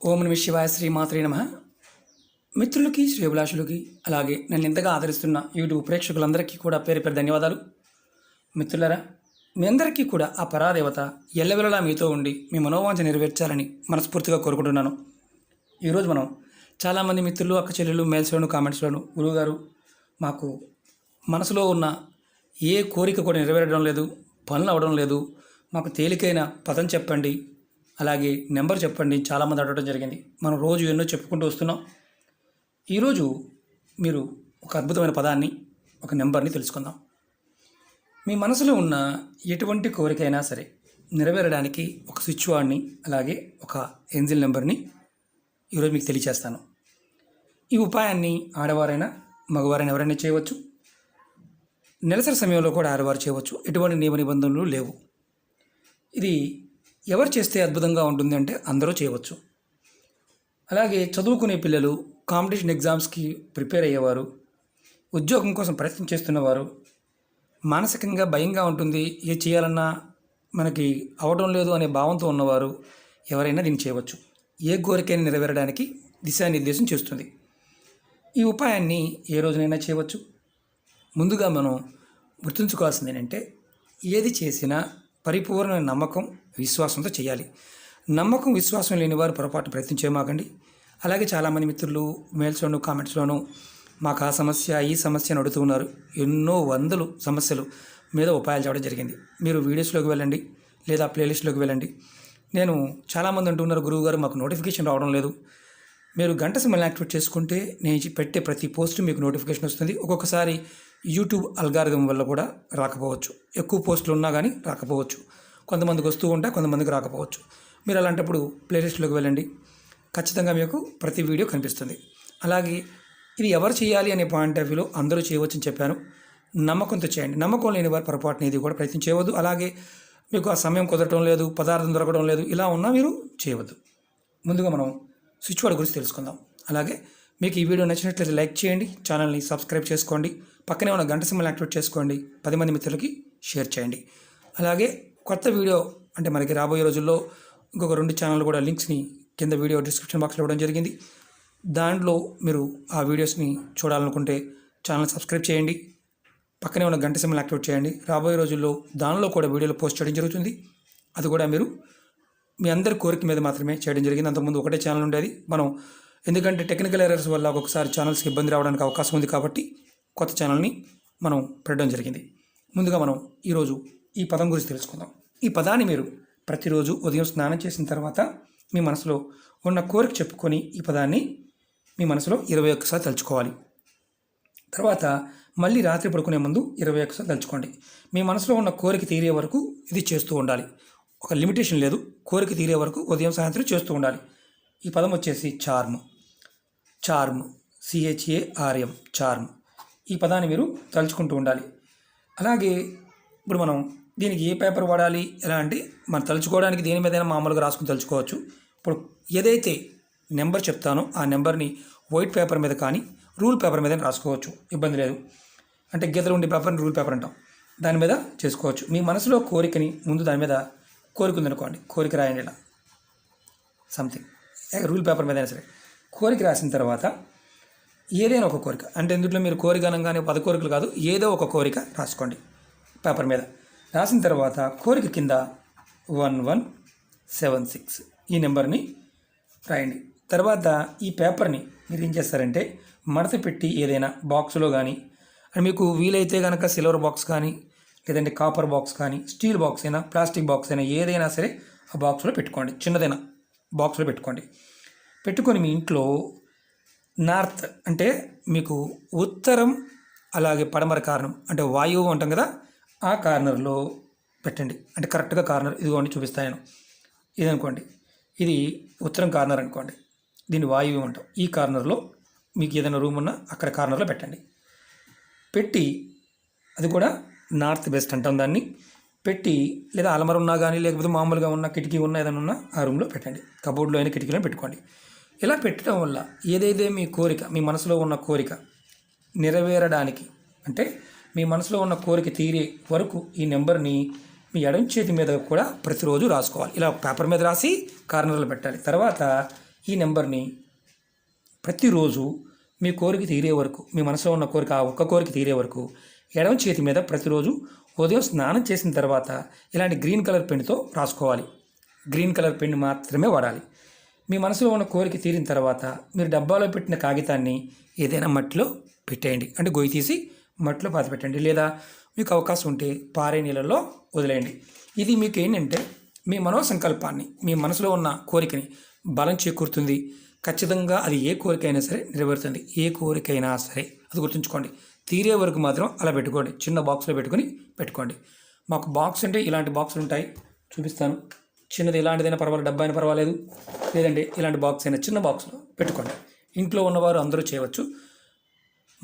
ఓం నమ శివాయ శ్రీమాత్రే నమ. మిత్రులకి శ్రేభిలాషులకి అలాగే నన్ను ఇంతగా ఆదరిస్తున్న యూట్యూబ్ ప్రేక్షకులందరికీ కూడా పేరు పేరు ధన్యవాదాలు. మిత్రులరా మీ అందరికీ కూడా ఆ పరాదేవత ఎల్లవెల్లలా మీతో ఉండి మీ మనోవాంఛ నెరవేర్చాలని మనస్ఫూర్తిగా కోరుకుంటున్నాను. ఈరోజు మనం చాలామంది మిత్రులు అక్క చెల్లెలు మెయిల్స్లోను కామెంట్స్లోను గురువుగారు మాకు మనసులో ఉన్న ఏ కోరిక కూడా నెరవేరడం లేదు పనులు అవ్వడం లేదు మాకు తేలికైన పదం చెప్పండి అలాగే నెంబర్ చెప్పండి. చాలామంది అడగడం జరిగింది. మనం రోజు ఎన్నో చెప్పుకుంటూ వస్తున్నాం. ఈరోజు మీరు ఒక అద్భుతమైన పదాన్ని ఒక నెంబర్ని తెలుసుకుందాం. మీ మనసులో ఉన్న ఎటువంటి కోరికైనా సరే నెరవేరడానికి ఒక స్విచ్ వాడిని అలాగే ఒక ఎంజిల్ నెంబర్ని ఈరోజు మీకు తెలియచేస్తాను. ఈ ఉపాయాన్ని ఆడవారైనా మగవారైనా ఎవరైనా చేయవచ్చు. నెలసరి సమయంలో కూడా ఆడవారు చేయవచ్చు. ఎటువంటి నియమ నిబంధనలు లేవు. ఇది ఎవరు చేస్తే అద్భుతంగా ఉంటుంది అంటే అందరూ చేయవచ్చు. అలాగే చదువుకునే పిల్లలు కాంపిటీషన్ ఎగ్జామ్స్కి ప్రిపేర్ అయ్యేవారు ఉద్యోగం కోసం ప్రయత్నం చేస్తున్నవారు మానసికంగా భయంగా ఉంటుంది ఏ చేయాలన్నా మనకి అవడం లేదు అనే భావంతో ఉన్నవారు ఎవరైనా దీన్ని చేయవచ్చు. ఏ కోరికైనా నెరవేరడానికి దిశానిర్దేశం చేస్తుంది. ఈ ఉపాయాన్ని ఏ రోజునైనా చేయవచ్చు. ముందుగా మనం గుర్తుంచుకోవాల్సింది ఏంటంటే ఏది చేసినా పరిపూర్ణ నమ్మకం విశ్వాసంతో చేయాలి నమ్మకం విశ్వాసం లేని వారు పొరపాటు ప్రయత్నం చేయమాకండి అలాగే చాలామంది మిత్రులు మెయిల్స్లోను కామెంట్స్లోను మాకు ఆ సమస్య ఈ సమస్య అని అడుగుతూ ఉన్నారు. ఎన్నో వందలు సమస్యలు మీద ఉపాయాలు చేయడం జరిగింది. మీరు వీడియోస్లోకి వెళ్ళండి లేదా ప్లేలిస్ట్లోకి వెళ్ళండి. నేను చాలామంది అంటున్నారు గురువు గారు మాకు నోటిఫికేషన్ రావడం లేదు. మీరు గంట సింబల్ని యాక్టివేట్ చేసుకుంటే నేను పెట్టే ప్రతి పోస్ట్ మీకు నోటిఫికేషన్ వస్తుంది. ఒక్కొక్కసారి యూట్యూబ్ అల్గారిథం వల్ల కూడా రాకపోవచ్చు. ఎక్కువ పోస్టులు ఉన్నా కానీ రాకపోవచ్చు. కొంతమందికి వస్తూ ఉంటాయి కొంతమందికి రాకపోవచ్చు. మీరు అలాంటప్పుడు ప్లేలిస్ట్లోకి వెళ్ళండి. ఖచ్చితంగా మీకు ప్రతి వీడియో కనిపిస్తుంది. అలాగే ఇది ఎవరు చేయాలి అనే పాయింట్ ఆఫ్ వ్యూలో అందరూ చేయవచ్చని చెప్పాను. నమ్మకంతో చేయండి. నమ్మకం లేని వారు పొరపాటున ఇది కూడా ప్రయత్నం చేయవద్దు. అలాగే మీకు ఆ సమయం కుదరటం లేదు పదార్థం దొరకడం లేదు ఇలా ఉన్నా మీరు చేయవద్దు. ముందుగా మనం స్విచ్ బోర్డ్ గురించి తెలుసుకుందాం. అలాగే మీకు ఈ వీడియో నచ్చినట్లయితే లైక్ చేయండి ఛానల్ని సబ్స్క్రైబ్ చేసుకోండి పక్కనే ఉన్న గంట సింబల్ యాక్టివేట్ చేసుకోండి పది మంది మిత్రులకి షేర్ చేయండి. అలాగే కొత్త వీడియో అంటే మనకి రాబోయే రోజుల్లో ఇంకొక రెండు ఛానల్ కూడా లింక్స్ని కింద వీడియో డిస్క్రిప్షన్ బాక్స్లో ఇవ్వడం జరిగింది. దాంట్లో మీరు ఆ వీడియోస్ని చూడాలనుకుంటే ఛానల్ సబ్స్క్రైబ్ చేయండి. పక్కనే ఉన్న గంట సమయం యాక్టివేట్ చేయండి. రాబోయే రోజుల్లో దానిలో కూడా వీడియోలు పోస్ట్ చేయడం జరుగుతుంది. అది కూడా మీరు మీ అందరి కోరిక మీద మాత్రమే చేయడం జరిగింది. అంతకుముందు ఒకటే ఛానల్ ఉండేది. మనం ఎందుకంటే టెక్నికల్ ఎర్రర్స్ వల్ల ఒక్కొక్కసారి ఛానల్స్కి ఇబ్బంది రావడానికి అవకాశం ఉంది కాబట్టి కొత్త ఛానల్ని మనం పెట్టడం జరిగింది. ముందుగా మనం ఈరోజు ఈ పదం గురించి తెలుసుకుందాం. ఈ పదాన్ని మీరు ప్రతిరోజు ఉదయం స్నానం చేసిన తర్వాత మీ మనసులో ఉన్న కోరిక చెప్పుకొని ఈ పదాన్ని మీ మనసులో ఇరవై ఒక్కసారి తలుచుకోవాలి. తర్వాత మళ్ళీ రాత్రి పడుకునే ముందు ఇరవై ఒక్కసారి తలుచుకోండి. మీ మనసులో ఉన్న కోరిక తీరే వరకు ఇది చేస్తూ ఉండాలి. ఒక లిమిటేషన్ లేదు. కోరిక తీరే వరకు ఉదయం సాయంత్రం చేస్తూ ఉండాలి. ఈ పదం వచ్చేసి చార్మ్. చార్మ్. సిహెచ్ఏఆర్ఎం చార్మ్. ఈ పదాన్ని మీరు తలుచుకుంటూ ఉండాలి. అలాగే ఇప్పుడు మనం దీనికి ఏ పేపర్ వాడాలి ఎలా అంటే మనం తలుచుకోవడానికి దేని మీదైనా మామూలుగా రాసుకుని తలుచుకోవచ్చు. ఇప్పుడు ఏదైతే నెంబర్ చెప్తానో ఆ నెంబర్ని వైట్ పేపర్ మీద కానీ రూల్ పేపర్ మీద రాసుకోవచ్చు. ఇబ్బంది లేదు. అంటే గీతలు ఉండే పేపర్ని రూల్ పేపర్ అంటాం. దాని మీద చేసుకోవచ్చు. మీ మనసులో కోరికని ముందు దాని మీద కోరిక ఉందనుకోండి కోరిక రాయండి ఇలా. సంథింగ్ రూల్ పేపర్ మీద అయినా సరే. కోరిక రాసిన తర్వాత ఏదైనా ఒక కోరిక. అంటే ఇందులో మీరు కోరిక అనగానే పద కోరికలు కాదు ఏదో ఒక కోరిక రాసుకోండి. పేపర్ మీద. రాసిన తర్వాత కోరిక కింద వన్ వన్ సెవెన్ సిక్స్ ఈ నెంబర్ని రాయండి. తర్వాత ఈ పేపర్ని మీరు ఏం చేస్తారంటే మడత పెట్టి ఏదైనా బాక్స్లో కానీ అండ్ మీకు వీలైతే కనుక సిల్వర్ బాక్స్ కానీ లేదంటే కాపర్ బాక్స్ కానీ స్టీల్ బాక్స్ అయినా ప్లాస్టిక్ బాక్స్ అయినా ఏదైనా సరే ఆ బాక్స్లో పెట్టుకోండి. చిన్నదైనా బాక్స్లో పెట్టుకోండి. పెట్టుకొని మీ ఇంట్లో నార్త్ అంటే మీకు ఉత్తరం అలాగే పడమర కారణం అంటే వాయువు అంటాం కదా ఆ కార్నర్లో పెట్టండి. అంటే కరెక్ట్గా కార్నర్ ఇదిగోండి చూపిస్తాను. ఇది అనుకోండి ఇది ఉత్తరం కార్నర్ అనుకోండి. దీన్ని వాయువు అంటాం. ఈ కార్నర్లో మీకు ఏదైనా రూమ్ ఉన్నా అక్కడ కార్నర్లో పెట్టండి. పెట్టి అది కూడా నార్త్ వెస్ట్ అంటాం దాన్ని. పెట్టి లేదా అలమర ఉన్నా కానీ లేకపోతే మామూలుగా ఉన్న కిటికీ ఉన్న ఏదైనా ఉన్నా ఆ రూమ్లో పెట్టండి. కబోర్డ్లో అయినా కిటికీలో పెట్టుకోండి. ఇలా పెట్టడం వల్ల ఏదైతే మీ కోరిక మీ మనసులో ఉన్న కోరిక నెరవేరడానికి అంటే మీ మనసులో ఉన్న కోరిక తీరే వరకు ఈ నెంబర్ని మీ ఎడం చేతి మీద కూడా ప్రతిరోజు రాసుకోవాలి. ఇలా పేపర్ మీద రాసి కార్నర్లో పెట్టాలి. తర్వాత ఈ నెంబర్ని ప్రతిరోజు మీ కోరిక తీరే వరకు మీ మనసులో ఉన్న కోరిక ఆ ఒక్క కోరిక తీరే వరకు ఎడమ చేతి మీద ప్రతిరోజు ఉదయం స్నానం చేసిన తర్వాత ఇలాంటి గ్రీన్ కలర్ పెన్నుతో రాసుకోవాలి. గ్రీన్ కలర్ పెన్ను మాత్రమే వాడాలి. మీ మనసులో ఉన్న కోరిక తీరిన తర్వాత మీరు డబ్బాలో పెట్టిన కాగితాన్ని ఏదైనా మట్టిలో పెట్టేయండి. అంటే గొయ్యి తీసి మట్టిలో పాతిపెట్టండి లేదా మీకు అవకాశం ఉంటే పారే నీళ్ళల్లో వదిలేయండి. ఇది మీకు ఏంటంటే మీ మనోసంకల్పాన్ని మీ మనసులో ఉన్న కోరికని బలం చేకూరుతుంది. ఖచ్చితంగా అది ఏ కోరికైనా సరే నెరవేరుతుంది. ఏ కోరికైనా సరే అది గుర్తుంచుకోండి. తీరే వరకు మాత్రం అలా పెట్టుకోండి. చిన్న బాక్స్లో పెట్టుకొని పెట్టుకోండి. మాకు బాక్స్ అంటే ఇలాంటి బాక్సులు ఉంటాయి. చూపిస్తాను. చిన్నది ఇలాంటిదైనా పర్వాలేదు. డబ్బా అయినా పర్వాలేదు. లేదంటే ఇలాంటి బాక్స్ అయినా చిన్న బాక్స్లో పెట్టుకోండి. ఇంట్లో ఉన్నవారు అందరూ చేయవచ్చు.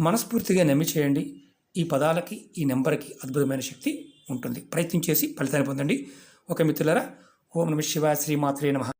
మనస్ఫూర్తిగా నమ్మి చేయండి. ఈ పదాలకి ఈ నెంబర్కి అద్భుతమైన శక్తి ఉంటుంది. ప్రయత్నం చేసి ఫలితాన్ని పొందండి. ఒక మిత్రులరా ఓం నమ శివాయ శ్రీమాత్రే నమ.